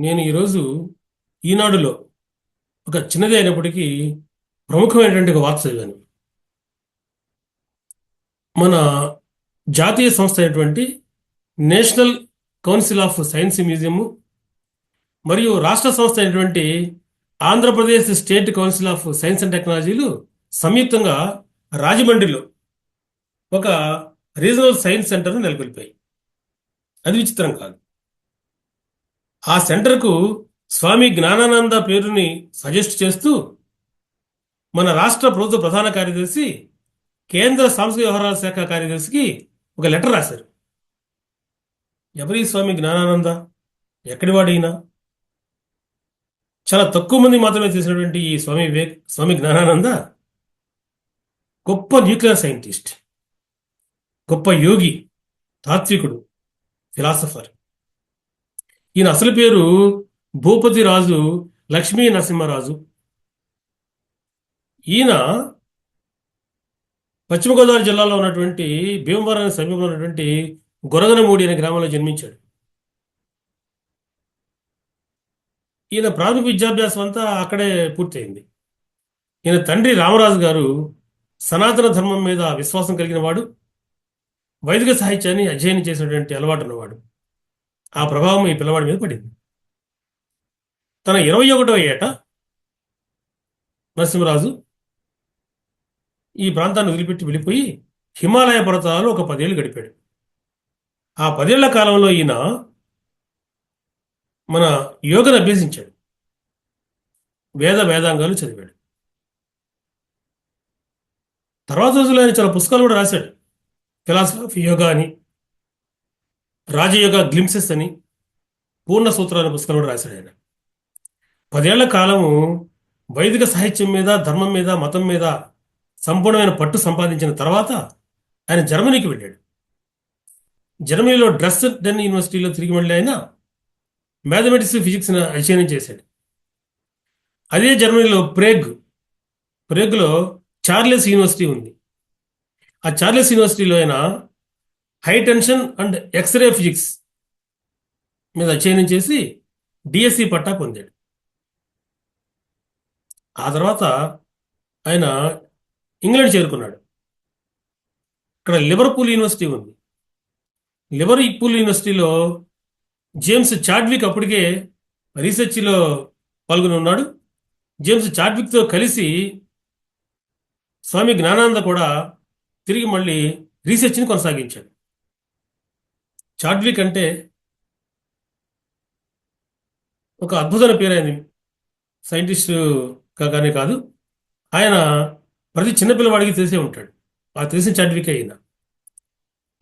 నేను ఈరోజు ఈనాడులో ఒక చిన్నది అయినప్పటికీ ప్రముఖమైనటువంటి ఒక వార్త చదివాను. మన జాతీయ సంస్థ అయినటువంటి national council of science museum మరియు రాష్ట్ర సంస్థ అయినటువంటి Andhra Pradesh state council of science and టెక్నాలజీలు సంయుక్తంగా రాజమండ్రిలో ఒక రీజనల్ సైన్స్ సెంటర్ను నెలకొల్పాయి. అది విచిత్రం కాదు. ఆ సెంటర్కు స్వామి జ్ఞానానంద పేరుని సజెస్ట్ చేస్తూ మన రాష్ట్ర ప్రభుత్వ ప్రధాన కార్యదర్శి కేంద్ర సాంస్కృతిక వ్యవహారాల శాఖ కార్యదర్శికి ఒక లెటర్ రాశారు. ఎవరి స్వామి జ్ఞానానంద ఎక్కడివాడైనా చాలా తక్కువ మంది మాత్రమే చేసినటువంటి ఈ స్వామి వివేక్ స్వామి జ్ఞానానంద గొప్ప న్యూక్లియర్ సైంటిస్ట్ గొప్ప యోగి తాత్వికుడు ఫిలాసఫర్. ఈయన అసలు పేరు భూపతి రాజు లక్ష్మీ నరసింహరాజు. ఈయన పశ్చిమ గోదావరి జిల్లాలో ఉన్నటువంటి భీమవరం సమీపంలో ఉన్నటువంటి గొరగనమూడి అనే గ్రామంలో జన్మించాడు. ఈయన ప్రాథమిక విద్యాభ్యాసం అంతా అక్కడే పూర్తయింది. ఈయన తండ్రి రామరాజు గారు సనాతన ధర్మం మీద విశ్వాసం కలిగిన వాడు వైదిక సాహిత్యాన్ని అధ్యయనం చేసినటువంటి అలవాటు ఉన్నవాడు. ఆ ప్రభావం ఈ పిల్లవాడి మీద పడింది. తన ఇరవై ఒకటో ఏట నరసింహరాజు ఈ ప్రాంతాన్ని వదిలిపెట్టి వెళ్ళిపోయి హిమాలయ పర్వతాలు ఒక పదేళ్ళు గడిపాడు. ఆ పదేళ్ళ కాలంలో ఈయన మన యోగను అభ్యసించాడు. వేద వేదాంగాలు చదివాడు. తర్వాత రోజుల్లో ఆయన చాలా పుస్తకాలు కూడా రాశాడు. ఫిలాసఫీ యోగా అని రాజయోగ గ్లింసెస్ అని పూర్ణ సూత్రాల పుస్తకం కూడా రాశాడు ఆయన పదేళ్ళ కాలము వైదిక సాహిత్యం మీద ధర్మం మీద మతం మీద సంపూర్ణమైన పట్టు సంపాదించిన తర్వాత ఆయన జర్మనీకి వెళ్ళాడు. జర్మనీలో డ్రెస్ డెన్ యూనివర్సిటీలో తిరిగి మళ్ళీ ఆయన మ్యాథమెటిక్స్ ఫిజిక్స్ అధ్యయనం చేశాడు. అదే జర్మనీలో ప్రేగ్ ప్రేగ్లో చార్లెస్ యూనివర్సిటీ ఉంది. ఆ చార్లెస్ యూనివర్సిటీలో ఆయన high tension and x ray physics మీద అధ్యయనం చేసి డిఎస్సి పట్టా పొందాడు. ఆ తర్వాత ఆయన ఇంగ్లాండ్ చేరుకున్నాడు. ఇక్కడ లివర్పూల్ యూనివర్సిటీ ఉంది. లివర్పూల్ యూనివర్సిటీలో జేమ్స్ చాడ్విక్ అప్పటికే రీసెర్చ్లో పాల్గొని ఉన్నాడు. జేమ్స్ చాడ్విక్తో కలిసి స్వామి జ్ఞానానంద కూడా తిరిగి మళ్ళీ రీసెర్చ్ని కొనసాగించాడు. చాడ్విక్ అంటే ఒక అద్భుతమైన పేరు సైంటిస్ట్ కాగానే కాదు ఆయన ప్రతి చిన్నపిల్లవాడికి తెలిసే ఉంటాడు. ఆ తెలిసిన చాడ్విక్ అయిన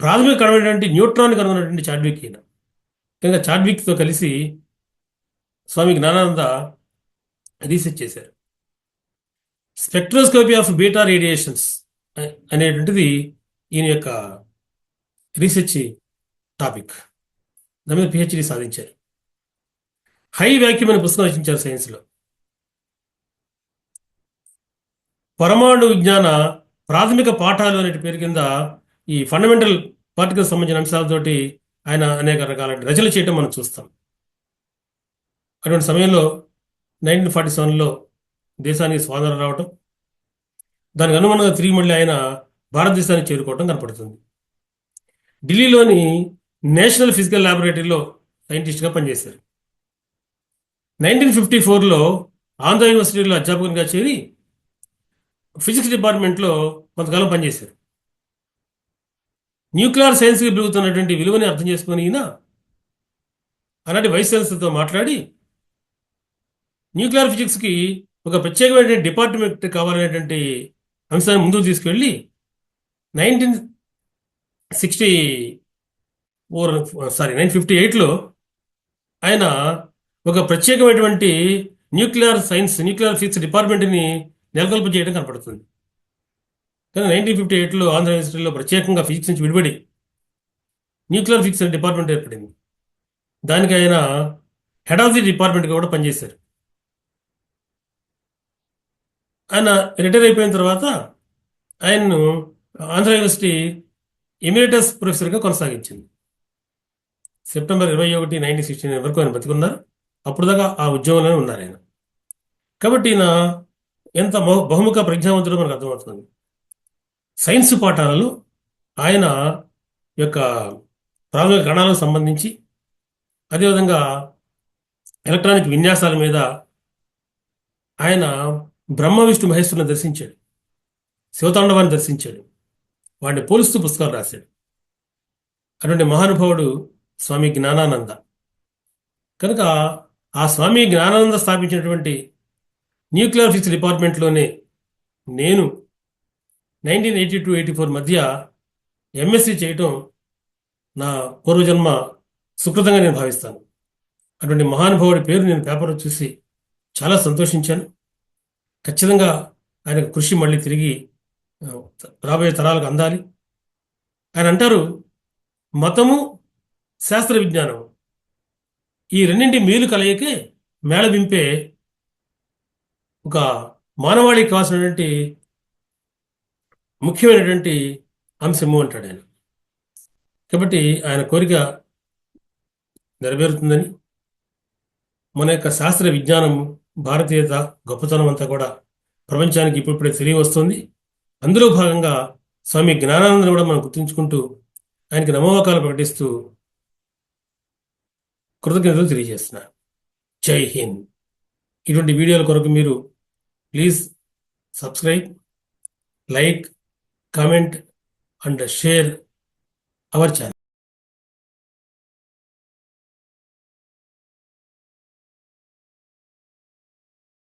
ప్రాథమిక కనుగొన్నటువంటి న్యూట్రాన్ కనుగొన్నటువంటి చాడ్విక్ అయిన ఇంకా చాడ్విక్తో కలిసి స్వామి జ్ఞానానంద రీసెర్చ్ చేశారు. స్పెక్ట్రోస్కోపీ ఆఫ్ బీటా రేడియేషన్స్ అనేటువంటిది ఈయన యొక్క రీసెర్చ్ టాపిక్. దాని మీద పిహెచ్డి సాధించారు. హై వ్యాక్యూమ్ అనే పుస్తకం రచించారు సైన్స్లో. పరమాణు విజ్ఞాన ప్రాథమిక పాఠాలు అనే పేరు కింద ఈ ఫండమెంటల్ పార్టికల్ సంబంధించిన అంశాలతోటి ఆయన అనేక రకాల రచనలు చేయటం మనం చూస్తాం. అటువంటి సమయంలో నైన్టీన్ ఫార్టీ సెవెన్లో దేశానికి స్వాతంత్రం రావటం దానికి అనుగుణంగా తిరిగి మళ్ళీ ఆయన భారతదేశానికి చేరుకోవటం కనపడుతుంది. ఢిల్లీలోని నేషనల్ ఫిజికల్ ల్యాబొరేటరీలో సైంటిస్ట్గా పనిచేశారు. నైన్టీన్ ఫిఫ్టీ ఫోర్లో ఆంధ్ర యూనివర్సిటీలో అధ్యాపకునిగా చేరి ఫిజిక్స్ డిపార్ట్మెంట్లో కొంతకాలం పనిచేశారు. న్యూక్లియర్ సైన్స్కి పెరుగుతున్నటువంటి విలువని అర్థం చేసుకుని ఈయన అలాంటి వైస్ ఛాన్సలర్తో మాట్లాడి న్యూక్లియర్ ఫిజిక్స్కి ఒక ప్రత్యేకమైన డిపార్ట్మెంట్ కావాలనేటువంటి అంశాన్ని ముందుకు తీసుకెళ్ళి nineteen sixty four sorry nine fifty ఎయిట్లో ఆయన ఒక ప్రత్యేకమైనటువంటి న్యూక్లియర్ సైన్స్ న్యూక్లియర్ ఫిజిక్స్ డిపార్ట్మెంట్ని నెలకొల్ప చేయడం కనపడుతుంది. కానీ నైన్టీన్ ఫిఫ్టీ ఎయిట్లో ఆంధ్ర యూనివర్సిటీలో ప్రత్యేకంగా ఫిజిక్స్ నుంచి విడిపడి న్యూక్లియర్ ఫిజిక్స్ అనే డిపార్ట్మెంట్ ఏర్పడింది. దానికి ఆయన హెడ్ ఆఫ్ ది డిపార్ట్మెంట్గా కూడా పనిచేశారు. ఆయన రిటైర్ అయిపోయిన తర్వాత ఆయన్ను ఆంధ్ర యూనివర్సిటీ ఎమిరేటస్ ప్రొఫెసర్గా కొనసాగించింది. సెప్టెంబర్ ఇరవై ఒకటి నైన్టీన్ సిక్స్టీ నైన్ వరకు ఆయన బతికున్నారు అప్పుడు దాకా ఆ ఉద్యోగంలోనే ఉన్నారు ఆయన. కాబట్టి ఈయన ఎంత బహుముఖ ప్రజ్ఞావంతుడు మనకు అర్థమవుతుంది. సైన్స్ పాఠాలలో ఆయన యొక్క ప్రాథమిక గణాలకు సంబంధించి అదేవిధంగా ఎలక్ట్రానిక్ విన్యాసాల మీద ఆయన బ్రహ్మ విష్ణు మహేశ్వరుని దర్శించాడు. శివతాండవాన్ని దర్శించాడు. వాడిని పోలుస్తూ పుస్తకాలు రాశాడు. అటువంటి మహానుభావుడు స్వామి జ్ఞానానంద. కనుక ఆ స్వామి జ్ఞానానంద స్థాపించినటువంటి న్యూక్లియర్ ఫిజిక్స్ డిపార్ట్మెంట్లోనే నేను nineteen eighty two eighty four మధ్య ఎంఎస్సి చేయటం నా పూర్వజన్మ సుకృతంగా నేను భావిస్తాను. అటువంటి మహానుభావుడి పేరు నేను పేపర్లో చూసి చాలా సంతోషించాను. ఖచ్చితంగా ఆయన కృషి మళ్ళీ తిరిగి రాబోయే తరాలకు అందాలి. ఆయన అంటారు మతము శాస్త్ర విజ్ఞానం ఈ రెండింటి మేలు కలయికే మేళవింపే ఒక మానవాళికి కావాల్సినటువంటి ముఖ్యమైనటువంటి అంశము అంటాడు ఆయన. కాబట్టి ఆయన కోరిక నెరవేరుతుందని మన యొక్క శాస్త్ర విజ్ఞానం భారతీయత గొప్పతనం అంతా కూడా ప్రపంచానికి ఇప్పుడిప్పుడే తెలియవస్తుంది. అందులో భాగంగా స్వామి జ్ఞానానందని కూడా మనం గుర్తుంచుకుంటూ ఆయనకి నమోవాకాలు ప్రకటిస్తూ కృతజ్ఞతలు తెలియజేస్తున్నాను. జై హింద్. ఇటువంటి వీడియోల కొరకు మీరు please subscribe like comment and share our channel.